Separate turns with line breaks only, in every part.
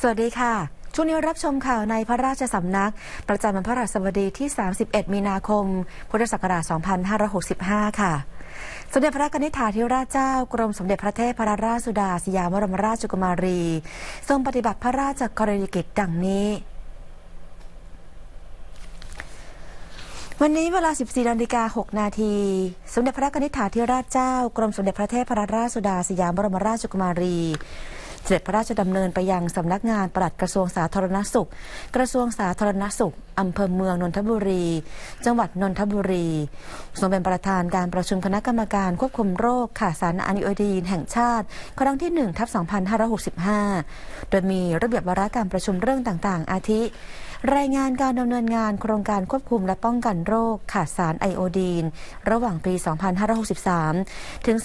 สวัสดีค่ะ ช่วงนี้รับชมข่าวในพระราชสำนัก ประจำวันพระราชบดีที่ 31 มีนาคม พุทธศักราช 2565 ค่ะ สมเด็จพระกนิษฐาธิราชเจ้ากรมสมเด็จพระเทพรราชสุดาสยามบรมราชกุมารี ทรงปฏิบัติพระราชกรณียกิจดังนี้วันนี้เวลา 14นาฬิกา6นาที สมเด็จพระนิษฐาธิราชเจ้า กรมสมเด็จพระเทพรราชสุดาสยามบรมราชกุมารี เสด็จพระราชดำเนินไปยังสำนักงานปลัดกระทรวงสาธารณสุข กระทรวงสาธารณสุขอำเภอเมืองนนทบุรี จังหวัดนนทบุรีทรงเป็นประธานการประชุมคณะกรรมการควบคุมโรคขาดสารอะนิโอดีนแห่งชาติ ครั้งที่1ทับ2565 โดยมีระเบียบวาระการประชุมเรื่องต่างๆ อาทิรายงานการดำเนินงานโครงการควบคุมและป้องกันโรคขาดสารไอโอดีน ระหว่างปี 2563 ถึง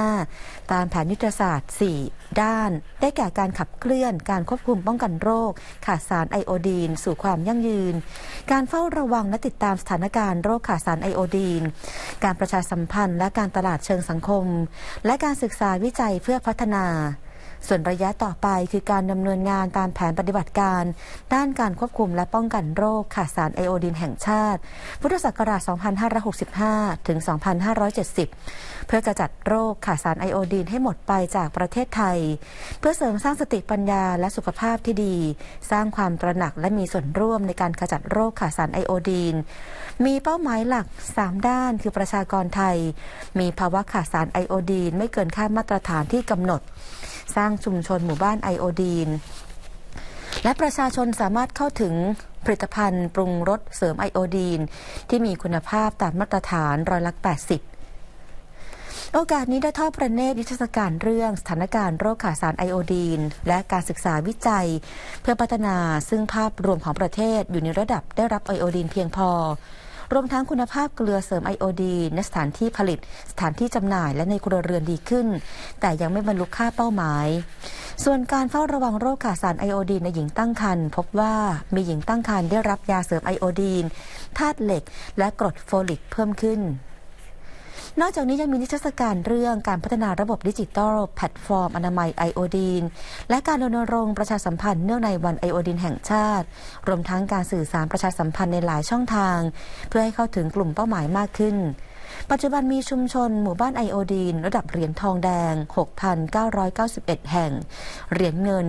2565 ตามแผนยุทธศาสตร์ 4 ด้าน ได้แก่การขับเคลื่อนการควบคุมป้องกันโรค ขาดสารไอโอดีน สู่ความยั่งยืน การเฝ้าระวังและติดตามสถานการณ์โรคขาดสารไอโอดีน การประชาสัมพันธ์และการตลาดเชิงสังคม และการศึกษาวิจัยเพื่อพัฒนา ส่วนระยะต่อไปคือการดำเนินงานตามแผนปฏิบัติการ ด้านการควบคุมและป้องกันโรคขาดสารไอโอดีนแห่งชาติ พุทธศักราช 2565 ถึง 2570 เพื่อกระจัดโรคขาดสารไอโอดีนให้หมดไปจากประเทศไทย เพื่อเสริมสร้างสติปัญญาและสุขภาพที่ดี สร้างความตระหนักและมีส่วนร่วมในการขจัดโรคขาดสารไอโอดีน มีเป้าหมายหลัก 3 ด้านคือประชากรไทย มีภาวะขาดสารไอโอดีนไม่เกินค่ามาตรฐานที่กำหนด สร้างชุมชนหมู่บ้านไอโอดีน และประชาชนสามารถเข้าถึงผลิตภัณฑ์ปรุงรสเสริมไอโอดีน ที่มีคุณภาพตามมาตรฐานร้อยละ 80โอกาสนี้ได้ทอดประเนตรนิทรรศการเรื่องสถานการณ์โรคขาดสารไอโอดีน และการศึกษาวิจัย เพื่อพัฒนาซึ่งภาพรวมของประเทศอยู่ในระดับได้รับไอโอดีนเพียงพอ รวมทั้งคุณภาพเกลือเสริมไอโอดีในสถานที่ผลิต สถานที่จำหน่ายและในครัวเรือนดีขึ้น แต่ยังไม่บรรลุค่าเป้าหมาย ส่วนการเฝ้าระวังโรคขาดสารไอโอดีในหญิงตั้งครรภ์พบว่ามีหญิงตั้งครรภ์ได้รับยาเสริมไอโอดีนธาตุเหล็ก และกรดโฟลิกเพิ่มขึ้น นอกจากนี้ยังมีนิทรรศการเรื่องการพัฒนาระบบดิจิทัลแพลตฟอร์มอนามัยไอโอดีน และการรณรงค์ประชาสัมพันธ์เนื่องในวันไอโอดีนแห่งชาติ รวมทั้งการสื่อสารประชาสัมพันธ์ในหลายช่องทาง เพื่อให้เข้าถึงกลุ่มเป้าหมายมากขึ้น ปัจจุบันมีชุมชนหมู่บ้านไอโอดีน ระดับเหรียญทองแดง 6,991 แห่ง เหรียญเงิน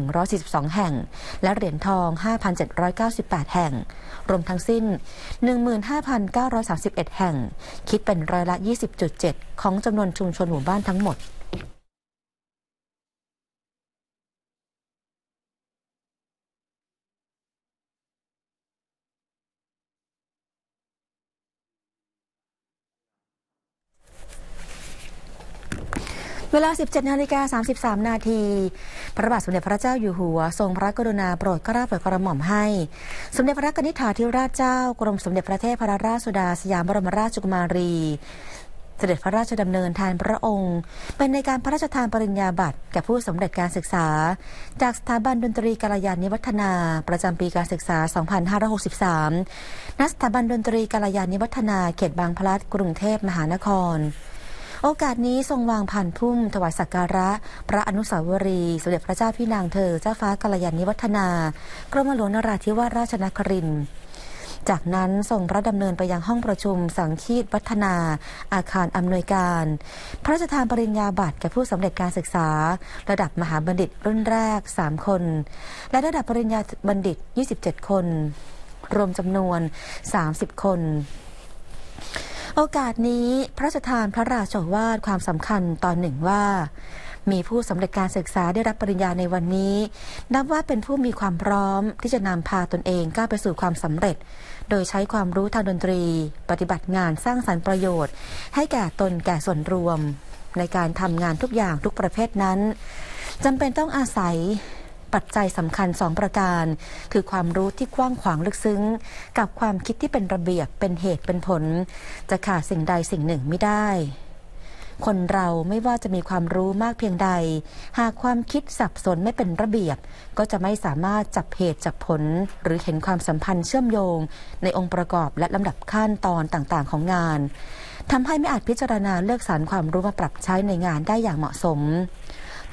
3,142 แห่ง และเหรียญทอง 5,798 แห่ง รวมทั้งสิ้น 15,931 แห่ง คิดเป็นร้อยละ 20.7 ของจำนวนชุมชนหมู่บ้านทั้งหมด เวลา 17 นาฬิกา 33 นาที พระบาทสมเด็จพระเจ้าอยู่หัว ทรงพระกรุณาโปรดเกล้าโปรดกระหม่อมให้ สมเด็จพระกนิษฐาธิราชเจ้า กรมสมเด็จพระเทพรราชสุดาสยามบรมราชกุมารี เสด็จพระราชดำเนินแทนพระองค์ เป็นในการพระราชทานปริญญาบัตรแก่ผู้สำเร็จการศึกษา จากสถาบันดนตรีกาลยานิวัฒนา ประจำปีการศึกษา 2563 ณ สถาบันดนตรีกาลยานิวัฒนา เขตบางพลัด กรุงเทพมหานคร โอกาสนี้ทรงวางผ่านพุ่ม ถวายสักการะ พระอนุสาวรีย์สมเด็จพระเจ้าพี่นางเธอ เจ้าฟ้ากาลยานิวัฒนากรมหลวงนราธิวาสราชนครินทร์จากนั้นส่งพระดำเนินไปยังห้องประชุมสังคีตวัฒนา อาคารอำนวยการ พระราชทานปริญญาบัตรแก่ผู้สำเร็จการศึกษา ระดับมหาบัณฑิตรุ่นแรก 3 คน และระดับปริญญาบัณฑิต 27 คน รวมจำนวน 30 คน โอกาสนี้พระราชทานพระราชโอวาทความสำคัญตอนหนึ่งว่า มีผู้สำเร็จการศึกษาได้รับปริญญาในวันนี้ นับว่าเป็นผู้มีความพร้อมที่จะนำพาตนเองก้าวไปสู่ความสำเร็จ โดยใช้ความรู้ทางดนตรี ปฏิบัติงานสร้างสรรค์ประโยชน์ ให้แก่ตนแก่ส่วนรวม ในการทำงานทุกอย่างทุกประเภทนั้นจำเป็นต้องอาศัย ปัจจัยสำคัญสองประการ คือความรู้ที่กว้างขวางลึกซึ้ง กับความคิดที่เป็นระเบียบเป็นเหตุเป็นผล จะขาดสิ่งใดสิ่งหนึ่งไม่ได้ คนเราไม่ว่าจะมีความรู้มากเพียงใด หากความคิดสับสนไม่เป็นระเบียบ ก็จะไม่สามารถจับเหตุจับผล หรือเห็นความสัมพันธ์เชื่อมโยง ในองค์ประกอบและลำดับขั้นตอนต่างๆ ของงานทำให้ไม่อาจพิจารณาเลือกสรรความรู้มาปรับใช้ในงานได้อย่างเหมาะสม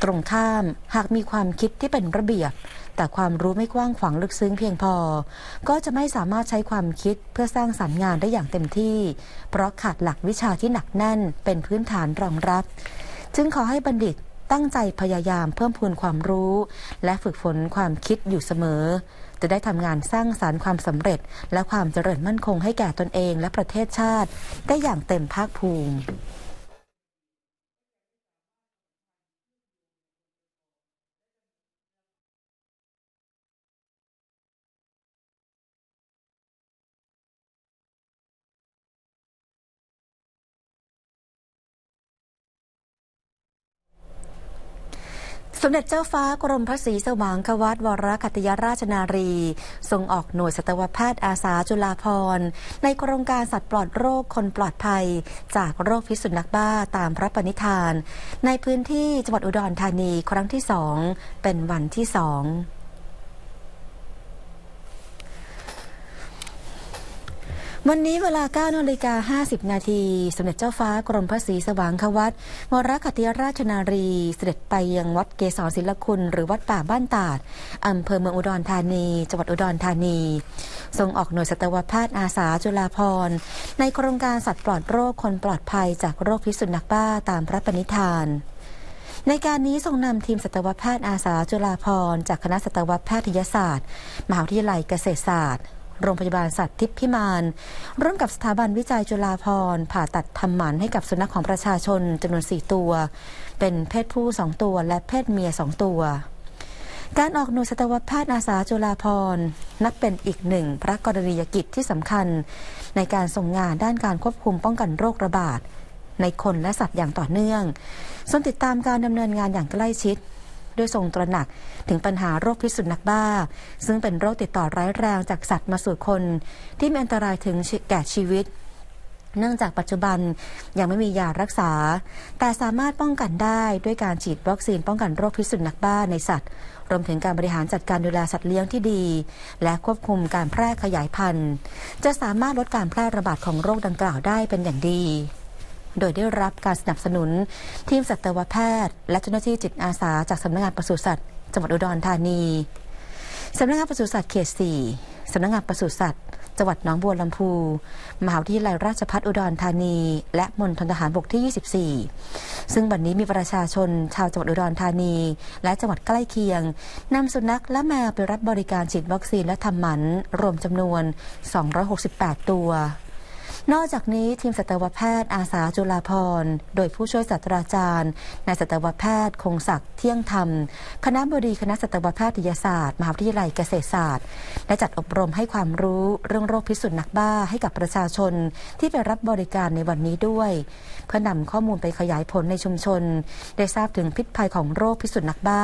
ตรงข้ามหากมีความคิดที่เป็นระเบียบ แต่ความรู้ไม่กว้างขวางลึกซึ้งเพียงพอ ก็จะไม่สามารถใช้ความคิดเพื่อสร้างสรรค์งานได้อย่างเต็มที่ เพราะขาดหลักวิชาที่หนักแน่นเป็นพื้นฐานรองรับ จึงขอให้บัณฑิตตั้งใจพยายามเพิ่มพูนความรู้ และฝึกฝนความคิดอยู่เสมอ จะได้ทำงานสร้างสารรค์ความสำเร็จ และความเจริญมั่นคงให้แก่ตนเองและประเทศชาติ ได้อย่างเต็มภาคภูมิ สมเด็จเจ้าฟ้ากรมพระศรีสว่างควัตวรคัตยราชนารี ทรงออกหน่วยสัตวแพทย์อาสาจุฬาภรณ์ในโครงการสัตว์ปลอดโรคคนปลอดภัย จากโรคพิษสุนัขบ้าตามพระปณิธาน ในพื้นที่จังหวัดอุดรธานีครั้งที่สองเป็นวันที่สอง วันนี้เวลา9นาฬิกา50 นาที สมเด็จเจ้าฟ้ากรมพระศรีสว่างควัตวรคตยราชนารีเสด็จไปยังวัดเกศรศิลคุณ หรือวัดป่าบ้านตาดอำเภอเมืองอุดรธานี จังหวัดอุดรธานี ทรงออกหน่วยสัตวแพทย์อาสาจุฬาภรณ์ในโครงการสัตว์ปลอดโรคคนปลอดภัยจากโรคพิษสุนัขบ้าตามพระปณิธานในการนี้ทรงนำทีมสัตวแพทย์อาสาจุฬาภรณ์จากคณะสัตวแพทยศาสตร์ มหาวิทยาลัยเกษตรศาสตร์ โรงพยาบาลสัตว์ทิพย์พิมานร่วมกับสถาบันวิจัยจุฬาภรณ์ผ่าตัดทำหมันให้กับสุนัขของประชาชนจำนวน 4 ตัว เป็นเพศผู้ 2 ตัว และเพศเมีย 2 ตัว การออกหน่วยสัตวแพทย์อาสาจุฬาภรณ์ นับเป็นอีกหนึ่งพระกรณียกิจที่สำคัญ ในการส่งงานด้านการควบคุมป้องกันโรคระบาดในคนและสัตว์อย่างต่อเนื่องทรงติดตามการดำเนินงานอย่างใกล้ชิด ด้วยทรงตระหนัก ถึงปัญหาโรคพิษสุนัขบ้า ซึ่งเป็นโรคติดต่อร้ายแรงจากสัตว์มาสู่คน ที่มีอันตรายถึงแก่ชีวิตเนื่องจากปัจจุบันยังไม่มียารักษา แต่สามารถป้องกันได้ด้วยการฉีดวัคซีนป้องกันโรคพิษสุนัขบ้าในสัตว์ รวมถึงการบริหารจัดการดูแลสัตว์เลี้ยงที่ดี และควบคุมการแพร่ขยายพันธุ์ จะสามารถลดการแพร่ระบาดของโรคดังกล่าวได้เป็นอย่างดี โดยได้รับการสนับสนุน ทีมสัตวแพทย์ และเจ้าหน้าที่จิตอาสาจากสำนักงานปศุสัตว์จังหวัดอุดรธานีสำนักงานปศุสัตว์เขต 4 สำนักงานปศุสัตว์จังหวัดหนองบัวลำพู มหาวิทยาลัยราชภัฏอุดรธานี และมณฑลทหารบกที่ 24 ซึ่งบันนี้มีประชาชนชาวจังหวัดอุดรธานี และจังหวัดใกล้เคียงนำสุนัขและแมวไปรับบริการฉีดวัคซีนและทำหมัน รวมจำนวน 268 ตัว นอกจากนี้ทีมสัตวแพทย์อาสาจุฬาภรโดยผู้ช่วยศาสตราจารย์นายสัตวแพทย์คงศักดิ์เที่ยงธรรม คณะบดีคณะสัตวแพทยศาสตร์มหาวิทยาลัยเกษตรศาสตร์ได้จัดอบรมให้ความรู้เรื่องโรคพิษสุนัขบ้าให้กับประชาชนที่ไปรับบริการในวันนี้ด้วย เพื่อนำข้อมูลไปขยายผลในชุมชน ได้ทราบถึงพิษภัยของโรคพิษสุนัขบ้า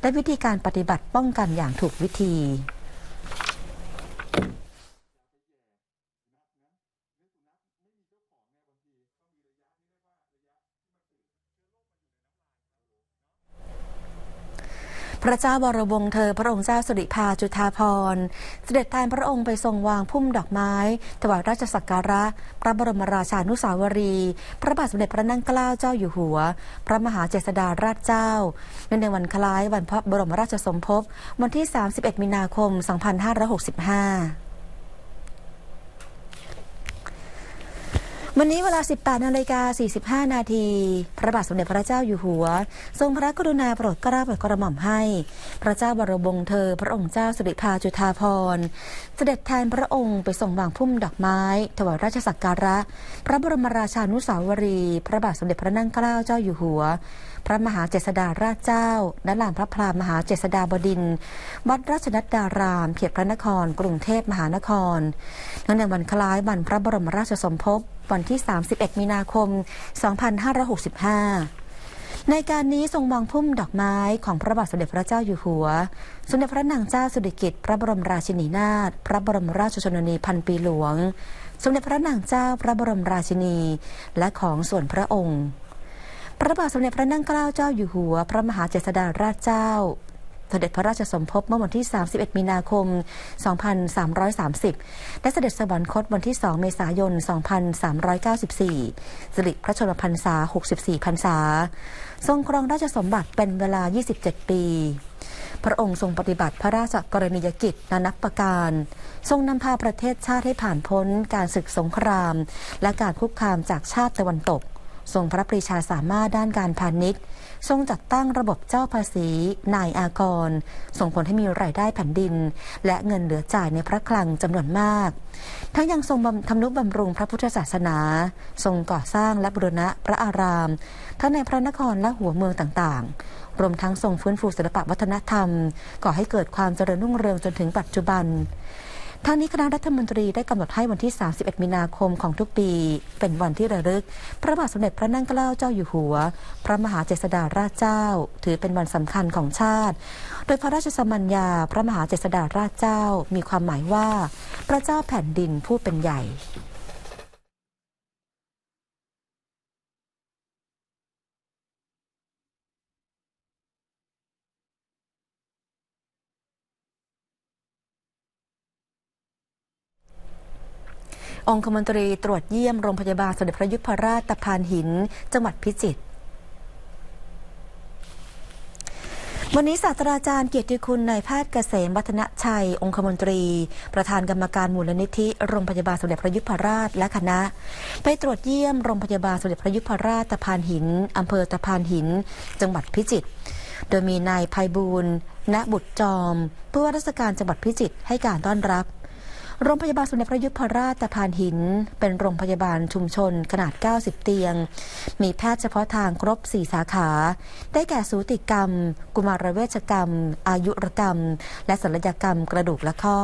และวิธีการปฏิบัติป้องกันอย่างถูกวิธี พระเจ้าวรวงศ์เธอ พระองค์เจ้าสุริภาจุฑาภรเสด็จแทนพระองค์ไปทรงวางพุ่มดอกไม้ ถวายราชสักการะ พระบรมราชานุสาวรีย์พระบาทสมเด็จพระนั่งเกล้าเจ้าอยู่หัว พระมหาเจษฎาราชเจ้าเนื่องในวันคล้ายวันพระบรมราชสมภพวันที่ 31 มีนาคม 2565 วันนี้เวลา 18นาฬิกา45 นาที พระบาทสมเด็จพระเจ้าอยู่หัว ทรงพระกรุณาโปรดเกล้าโปรดกระหม่อมให้ พระเจ้าบรมวงศ์เธอ พระองค์เจ้าสิริภาจุฑาภรณ์ เสด็จแทนพระองค์ไปทรงวางพุ่มดอกไม้ ถวายราชสักการะ พระบรมราชานุสาวรี พระบาทสมเด็จพระนั่งเกล้าเจ้าอยู่หัว พระมหาเจษฎาราชเจ้าณลานพระพรามหาเจษฎาบดินวัดราชนัดดาราม เขตพระนคร กรุงเทพมหานครเนื่องในวันคล้ายวันพระบรมราชสมภพ วันที่ 31 มีนาคม 2565ในการนี้ทรงวางพุ่มดอกไม้ของพระบาทสมเด็จพระเจ้าอยู่หัว สมเด็จพระนางเจ้าสิริกิติ์พระบรมราชินีนาถ พระบรมราชชนนีพันปีหลวง สมเด็จพระนางเจ้าพระบรมราชินี และของส่วนพระองค์ พระบาทสมเด็จพระนั่งเกล้าเจ้าอยู่หัว พระมหาเจษฎาราชเจ้า เสด็จพระราชสมภพเมื่อวันที่ 31 มีนาคม 2330 และเสด็จสวรรคตวันที่ 2 เมษายน 2394 สิริพระชนมพรรษา 64 พรรษา ทรงครองราชสมบัติเป็นเวลา 27 ปี พระองค์ทรงปฏิบัติพระราชกรณียกิจนานับประการ ทรงนำพาประเทศชาติให้ผ่านพ้นการศึกสงคราม และการคุกคามจากชาติตะวันตก ทรงพระปรีชาสามารถด้านการพาณิชย์ ทรงจัดตั้งระบบเจ้าภาษี นายอากร ส่งผลให้มีรายได้แผ่นดิน และเงินเหลือจ่ายในพระคลังจำนวนมาก ทั้งยังทรงทำนุบำรุงพระพุทธศาสนา ทรงก่อสร้างและบูรณะพระอาราม ทั้งในพระนครและหัวเมืองต่างๆ รวมทั้งทรงฟื้นฟูศิลปวัฒนธรรม ก่อให้เกิดความเจริญรุ่งเรืองจนถึงปัจจุบัน ทางนี้คณะรัฐมนตรีได้กำหนดให้วันที่ 31 มีนาคมของทุกปี เป็นวันที่ระลึก พระบาทสมเด็จพระนั่งเกล้าเจ้าอยู่หัว พระมหาเจษฎาราชเจ้า ถือเป็นวันสำคัญของชาติ โดยพระราชสมัญญา พระมหาเจษฎาราชเจ้า มีความหมายว่า พระเจ้าแผ่นดินผู้เป็นใหญ่ องคมนตรีตรวจเยี่ยมโรงพยาบาลสมเด็จพระยุพราชตะพานหิน จังหวัดพิจิตรวันนี้ศาสตราจารย์เกียรติคุณนายแพทย์เกษมวัฒนชัย องคมนตรี ประธานกรรมการมูลนิธิโรงพยาบาลสมเด็จพระยุพราชและคณะ ไปตรวจเยี่ยมโรงพยาบาลสมเด็จพระยุพราชตะพานหินอำเภอตะพานหิน จังหวัดพิจิตรโดยมีนายภัยบูลณบุตรจอมผู้ว่าราชการจังหวัดพิจิตรให้การต้อนรับ โรงพยาบาลสมเด็จพระยุพราชตะพานหิน เป็นโรงพยาบาลชุมชนขนาด 90 เตียง มีแพทย์เฉพาะทางครบ 4 สาขา ได้แก่สูติกรรม กุมารเวชกรรม อายุรกรรม และศัลยกรรมกระดูกและข้อ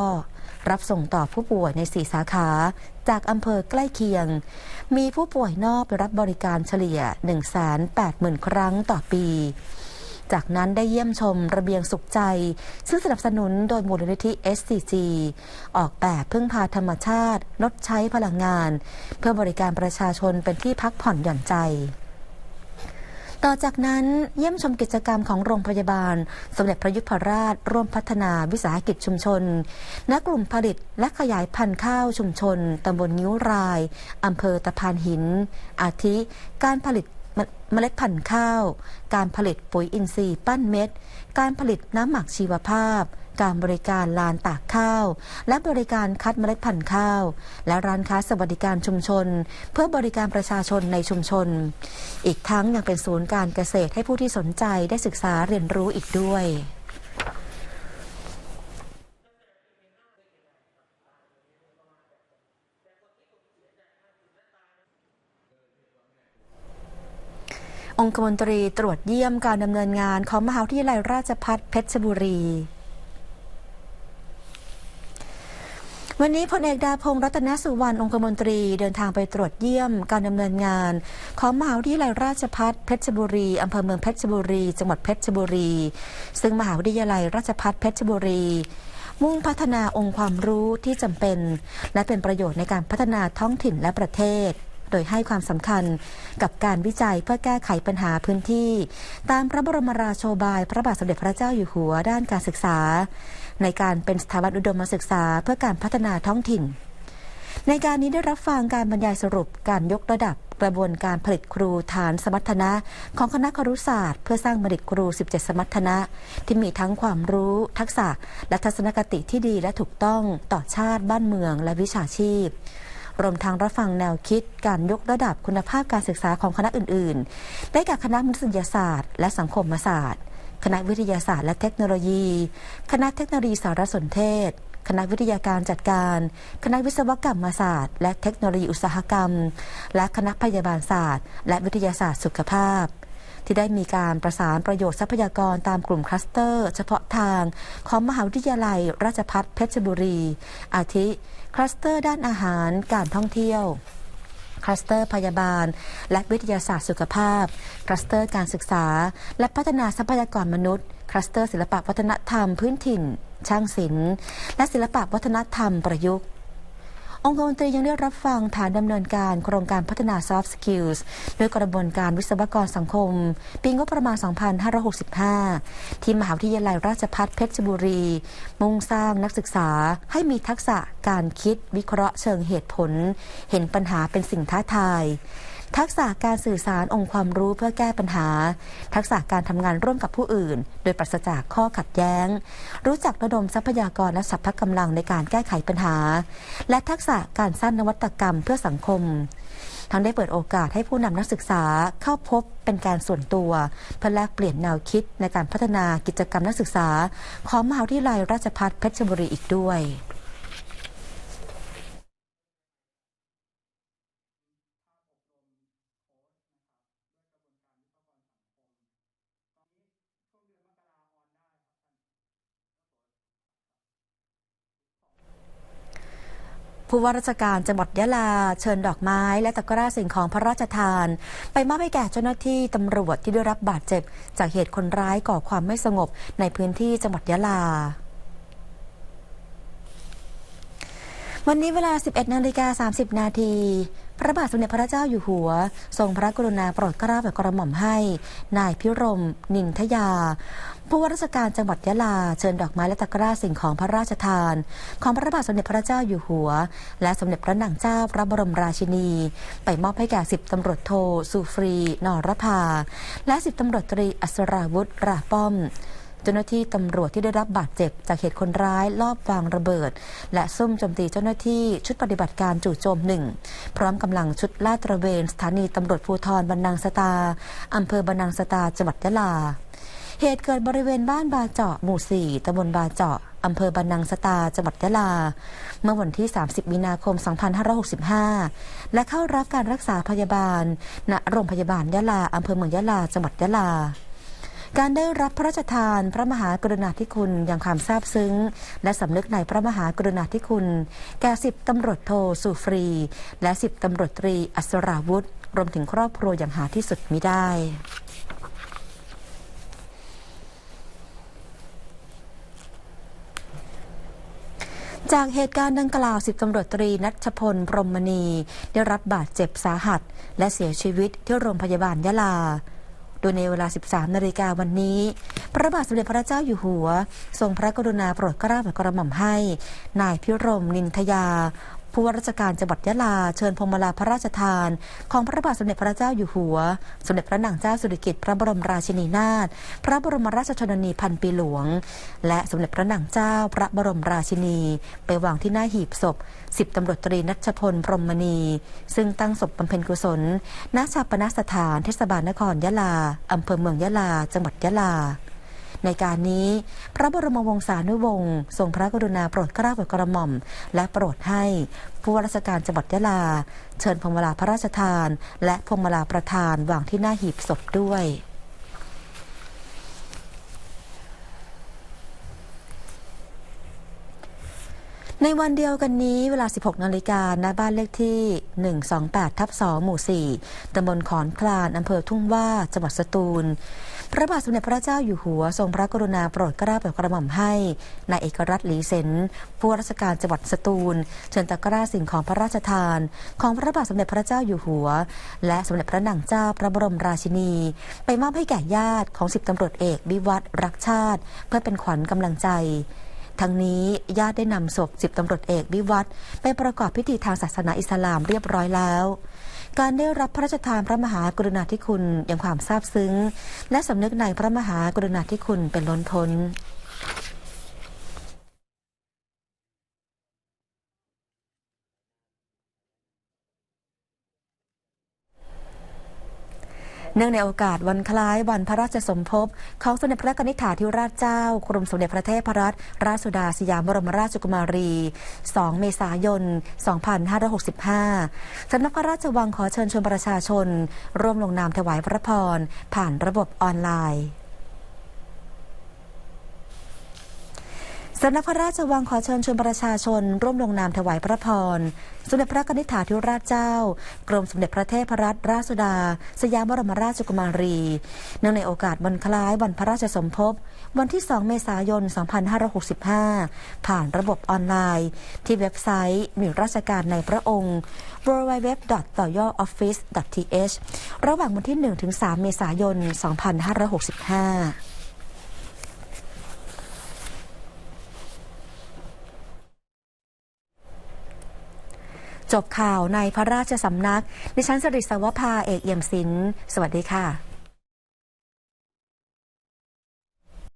รับส่งต่อผู้ป่วยใน 4 สาขา จากอำเภอใกล้เคียง มีผู้ป่วยนอกไปรับบริการเฉลี่ย 180,000 ครั้งต่อปี จากนั้นได้เยี่ยมชมระเบียงสุขใจ ซึ่งสนับสนุนโดยมูลนิธิ SCG ออกแบบพึ่งพาธรรมชาติ ลดใช้พลังงาน เพื่อบริการประชาชนเป็นที่พักผ่อนหย่อนใจต่อจากนั้นเยี่ยมชมกิจกรรมของโรงพยาบาล สมเด็จพระยุพราช ร่วมพัฒนาวิสาหกิจชุมชนณกลุ่มผลิตและขยายพันธุ์ข้าวชุมชนตำบลนิ้วรายอำเภอตะพานหิน อาทิ การผลิต เมล็ดพันธุ์ข้าว การผลิตปุ๋ยอินทรีย์ปั้นเม็ด การผลิตน้ำหมักชีวภาพ การบริการลานตากข้าว และบริการคัดเมล็ดพันธุ์ข้าว และร้านค้าสวัสดิการชุมชน เพื่อบริการประชาชนในชุมชน อีกทั้งยังเป็นศูนย์การเกษตรให้ผู้ที่สนใจได้ศึกษาเรียนรู้อีกด้วย องคมนตรีตรวจเยี่ยมการดำเนินงานของมหาวิทยาลัยราชภัฏเพชรบุรีวันนี้พลเอกดาพงศ์รัตนสุวรรณองคมนตรีเดินทางไปตรวจเยี่ยมการดำเนินงาน ของมหาวิทยาลัยราชภัฏเพชรบุรีอำเภอเมืองเพชรบุรี จังหวัดเพชรบุรี ซึ่งมหาวิทยาลัยราชภัฏเพชรบุรี มุ่งพัฒนาองค์ความรู้ที่จำเป็น และเป็นประโยชน์ในการพัฒนาท้องถิ่นและประเทศ โดยให้ความสำคัญกับการวิจัยเพื่อแก้ไขปัญหาพื้นที่ ตามพระบรมราโชบาย พระบาทสมเด็จพระเจ้าอยู่หัวด้านการศึกษา ในการเป็นสถาบันอุดมศึกษาเพื่อการพัฒนาท้องถิ่น ในการนี้ได้รับฟังการบรรยายสรุปการยกระดับกระบวนการผลิตครูฐานสมรรถนะ ของคณะครุศาสตร์ เพื่อสร้างบัณฑิตครู 17 สมรรถนะ ที่มีทั้งความรู้ ทักษะ และทัศนคติที่ดีและถูกต้องต่อชาติบ้านเมืองและวิชาชีพ รวมทั้งรับฟังแนวคิดการยกระดับคุณภาพการศึกษาของคณะอื่น ๆ ได้แก่คณะมนุษยศาสตร์ และสังคมศาสตร์ คณะวิทยาศาสตร์ และเทคโนโลยี คณะเทคโนโลยีสารสนเทศคณะวิทยาการจัดการ คณะวิศวกรรมศาสตร์ และเทคโนโลยีอุตสาหกรรม และคณะพยาบาลศาสตร์ และวิทยาศาสตร์สุขภาพ ที่ได้มีการประสานประโยชน์ทรัพยากรตามกลุ่มคลัสเตอร์ เฉพาะทางของมหาวิทยาลัย ราชภัฏเพชรบุรี อาทิ คลัสเตอร์ด้านอาหารการท่องเที่ยวคลัสเตอร์พยาบาล และวิทยาศาสตร์สุขภาพ คลัสเตอร์การศึกษา และพัฒนาทรัพยากรมนุษย์ คลัสเตอร์ศิลปวัฒนธรรมพื้นถิ่น ช่างศิลป์ และศิลปวัฒนธรรมประยุกต์ องค์กรดนตรียังได้รับฟังฐานดำเนินการโครงการพัฒนา soft skills ด้วยกระบวนการวิศวกรสังคม ปีงบประมาณ 2565 ที่มหาวิทยาลัยราชภัฏเพชรบุรี มุ่งสร้างนักศึกษาให้มีทักษะการคิดวิเคราะห์เชิงเหตุผล เห็นปัญหาเป็นสิ่งท้าทาย ทักษะการสื่อสารองค์ความรู้เพื่อแก้ปัญหา ทักษะการทำงานร่วมกับผู้อื่น โดยปราศจากข้อขัดแย้ง รู้จักระดมทรัพยากรและสัพพะกำลังในการแก้ไขปัญหา และทักษะการสร้างนวัตกรรมเพื่อสังคม ทั้งได้เปิดโอกาสให้ผู้นำนักศึกษาเข้าพบเป็นการส่วนตัว เพื่อแลกเปลี่ยนแนวคิดในการพัฒนากิจกรรมนักศึกษา ของมหาวิทยาลัยราชภัฏเพชรบุรีอีกด้วย ผู้ว่าราชการจังหวัดยะลา เชิญดอกไม้ และตะกร้าสิ่งของพระราชทาน ไปมอบให้แก่เจ้าหน้าที่ตำรวจที่ได้รับบาดเจ็บ จากเหตุคนร้ายก่อความไม่สงบในพื้นที่จังหวัดยะลาวันนี้เวลา 11 นาฬิกา 30 นาที พระบาทสมเด็จพระเจ้าอยู่หัว ทรงพระกรุณาโปรดเกล้าแบบกระหม่อมให้ นายพิรม นินทยา ผู้ว่าราชการจังหวัดยะลา เชิญดอกไม้และตะกร้าสิ่งของพระราชทาน ของพระบาทสมเด็จพระเจ้าอยู่หัว และสมเด็จพระนางเจ้าพระบรมราชินี ไปมอบให้แก่สิบตำรวจโทสุฟรี นรภา และสิบตำรวจตรีอัศราวุธราป้อมเจ้าหน้าที่ตำรวจที่ได้รับบาดเจ็บ จากเหตุคนร้ายลอบวางระเบิด และซุ่มโจมตีเจ้าหน้าที่ชุดปฏิบัติการจู่โจมหนึ่งพร้อมกำลังชุดลาดตระเวน สถานีตำรวจภูธรบรรนังสตาอำเภอบรรนังสตาจังหวัดยะลา เหตุเกิดบริเวณบ้านบาเจาะหมู่ 4ตำบลบาเจาะอำเภอบรรนังสตา จังหวัดยะลา เมื่อวันที่ 30 มีนาคม 2565 และเข้ารับการรักษาพยาบาล ณ โรงพยาบาลยะลา อำเภอเมืองยะลา จังหวัดยะลา การได้รับพระราชทานพระมหากรุณาธิคุณอย่างความซาบซึ้ง และสำนึกในพระมหากรุณาธิคุณ แก่สิบตำรวจโทสุฟรี และสิบตำรวจตรีอัศราวุธ รวมถึงครอบครัวอย่างหาที่สุดมิได้ จากเหตุการณ์ดังกล่าวสิบตำรวจตรีนัชพลพรหมณี ได้รับบาดเจ็บสาหัส และเสียชีวิตที่โรงพยาบาลยะลา โดยในเวลา 13 นาฬิกาวันนี้ พระบาทสมเด็จพระเจ้าอยู่หัว ทรงพระกรุณาโปรดเกล้าโปรดกระหม่อมให้ นายพิรมนินทยา ผู้ว่าราชการจังหวัดยะลาเชิญพวงมาลาพระราชทาน ของพระบาทสมเด็จพระเจ้าอยู่หัว สมเด็จพระนางเจ้าสุริกิติ์พระบรมราชินีนาถพระบรมราชชนนีพันปีหลวง และสมเด็จพระนางเจ้าพระบรมราชินี ไปวางที่หน้าหีบศพสิบตำรวจตรีนัชพลพรหมณี ซึ่งตั้งศพบำเพ็ญกุศลณชาปนสถานเทศบาลนครยะลาอำเภอเมืองยะลา จังหวัดยะลา ในการนี้ พระบรมวงศานุวงศ์ทรงพระกรุณาโปรดเกล้าโปรดกระหม่อม และโปรดให้ผู้ว่าราชการจังหวัดยะลา เชิญพวงมาลาพระราชทาน และพวงมาลาประธานวางที่หน้าหีบศพด้วย ในวันเดียวกันนี้เวลา 16 นาฬิกาณบ้านเลขที่ 128 ทับ 2 หมู่ 4 ตำบลขอนคลานอำเภอทุ่งว่า จังหวัดสตูล พระบาทสมเด็จพระเจ้าอยู่หัว ทรงพระกรุณาโปรดเกล้าโปรดกระหม่อมให้นายเอกรัตน์หลีเซนผู้ว่าราชการจังหวัดสตูล เชิญตะกร้าสิ่งของพระราชทาน ของพระบาทสมเด็จพระเจ้าอยู่หัว และสมเด็จพระนางเจ้าพระบรมราชินี ไปมอบให้แก่ญาติของสิบตำรวจเอกวิวัฒน์รักชาติ เพื่อเป็นขวัญกำลังใจ ทั้งนี้ญาติได้นำศพสิบตำรวจเอกวิวัฒน์ไปประกอบพิธีทางศาสนาอิสลามเรียบร้อยแล้ว การได้รับพระราชทานพระมหากรุณาธิคุณอย่างความซาบซึ้ง และสำนึกในพระมหากรุณาธิคุณเป็นล้นพ้น เนื่องในโอกาสวันคล้ายวันพระราชสมภพของสมเด็จพระนิธิถาธิราชเจ้ากรมสมเด็จพระเทพรัตนราชสุดาสยามบรมราชกุมารี 2 เมษายน 2565 สำนักพระราชวังขอเชิญชวนประชาชน ร่วมลงนามถวายพระพรผ่านระบบออนไลน์ สำนักพระราชวังขอเชิญชวนประชาชน ร่วมลงนามถวายพระพร สมเด็จพระนิธิถาธิราชเจ้า กรมสมเด็จพระเทพรัตนราชสุดา สยามบรมราชกุมารี เนื่องในโอกาสวันคล้ายวันพระราชสมภพ วันที่ 2 เมษายน 2565 ผ่านระบบออนไลน์ ที่เว็บไซต์มีราชการในพระองค์ www. ต่อย่อ office th ระหว่างวันที่ 1-3 เมษายน 2565 จบข่าวในพระราชสำนัก ดิฉันสริศวภาเอกเอี่ยมศิลป์สวัสดีค่ะ